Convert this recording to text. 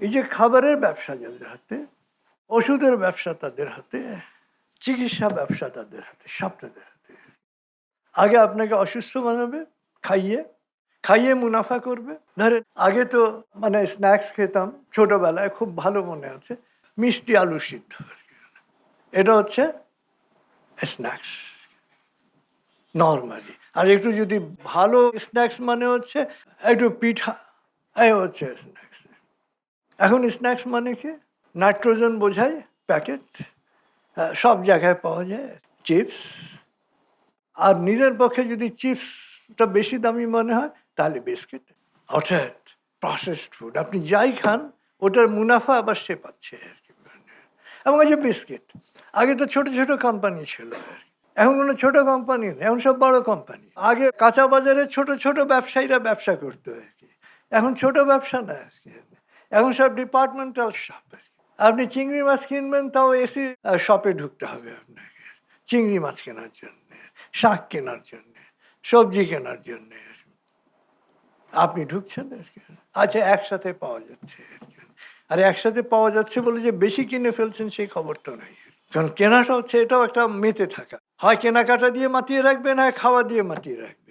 এই যে খাবারের ব্যবসা যাদের হাতে, ওষুধের ব্যবসা তাদের হাতে, চিকিৎসা ব্যবসা তাদের হাতে, সব তাদের হাতে। আগে আপনাকে অসুস্থ বানাবে, খাইয়ে খাইয়ে মুনাফা করবে। ধরেন, আগে তো মানে স্ন্যাক্স খেতাম, ছোটবেলায় খুব ভালো মনে আছে, মিষ্টি আলু সিদ্ধ। এটা হচ্ছে স্ন্যাক্স, নর্মালি। আর একটু যদি ভালো স্ন্যাক্স মানে হচ্ছে, একটু পিঠা, এই হচ্ছে স্ন্যাক্স। এখন স্ন্যাক্স মানে কি? নাইট্রোজেন বোঝায় প্যাকেট সব জায়গায় পাওয়া যায় চিপস আর নিজের পক্ষে যদি চিপসটা বেশি দামি মনে হয়, তাহলে বিস্কিট অর্থাৎ প্রসেসড ফুড আপনি যাই খান, ওটার মুনাফা আবার সে পাচ্ছে আর কি। এবং এই যে বিস্কিট আগে তো ছোট ছোট কোম্পানি ছিল। এখন কোনো ছোট কোম্পানি নেই, এখন সব বড় কোম্পানি আগে কাঁচা বাজারে ছোট ছোট ব্যবসায়ীরা ব্যবসা করতো আর কি। এখন ছোট ব্যবসা না আর কি। এখন সব ডিপার্টমেন্টাল শপ আপনি চিংড়ি মাছ কিনবেন, তাও এসি শপে ঢুকতে হবে আপনাকে। চিংড়ি মাছ কেনার জন্য, শাক কেনার জন্য, সবজি কেনার জন্য। আপনি ঢুকছেন আচ্ছা একসাথে পাওয়া যাচ্ছে আর একসাথে পাওয়া যাচ্ছে বলে যে বেশি কিনে ফেলছেন, সেই খবর তো নেই। কারণ কেনাটা হচ্ছে, এটাও একটা মেতে থাকা। হয় কেনাকাটা দিয়ে মাতিয়ে রাখবেন, হয় খাওয়া দিয়ে মাতিয়ে রাখবেন।